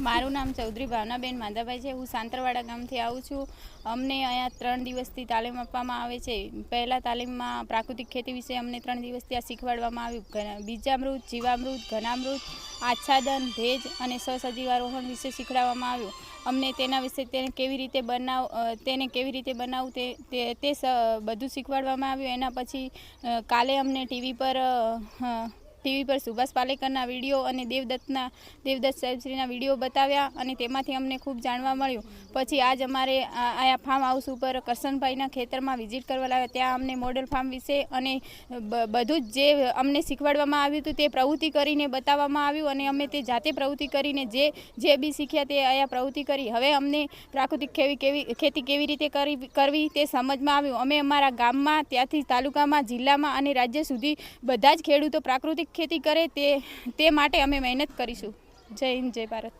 મારું નામ ચૌધરી ભાવનાબેન માંધાભાઈ છે. હું સાંતરવાડા ગામથી આવું છું. અમને અહીંયા ત્રણ દિવસથી તાલીમ આપવામાં આવે છે. પહેલાં તાલીમમાં પ્રાકૃતિક ખેતી વિશે અમને ત્રણ દિવસથી આ શીખવાડવામાં આવ્યું. બીજામૃત, જીવામૃત, ઘનામૃત, આચ્છાદન, ભેજ અને સહસજીવારોહણ વિશે શીખવાડવામાં આવ્યું. અમને તેના વિશે તેને કેવી રીતે બનાવ તેને કેવી રીતે બનાવવું તે- તે બધું શીખવાડવામાં આવ્યું. એના પછી કાલે અમને ટીવી પર ટીવી પર સુભાષ પાલેકરના વીડિયો અને દેવદત્તના, દેવદત્ત સાહેબશ્રીના વીડિયો બતાવ્યા અને તેમાંથી અમને ખૂબ જાણવા મળ્યું. પછી આજ અમારે આ ફાર્મ હાઉસ ઉપર કરશનભાઈના ખેતરમાં વિઝિટ કરવા લાવ્યા. ત્યાં અમને મોડલ ફાર્મ વિશે અને બધું જ જે અમને શીખવાડવામાં આવ્યું હતું તે પ્રવૃત્તિ કરીને બતાવવામાં આવ્યું અને અમે તે જાતે પ્રવૃત્તિ કરીને જે જે બી શીખ્યા તે અહીંયા પ્રવૃત્તિ કરી. હવે અમને પ્રાકૃતિક ખેવી, કેવી, ખેતી કેવી રીતે કરી, કરવી તે સમજમાં આવ્યું. અમે અમારા ગામમાં, ત્યાંથી તાલુકામાં, જિલ્લામાં અને રાજ્ય સુધી બધા જ ખેડૂતો પ્રાકૃતિક ખેતી કરે તે તે માટે અમે મહેનત કરીશું. જય હિન્દ જય ભારત.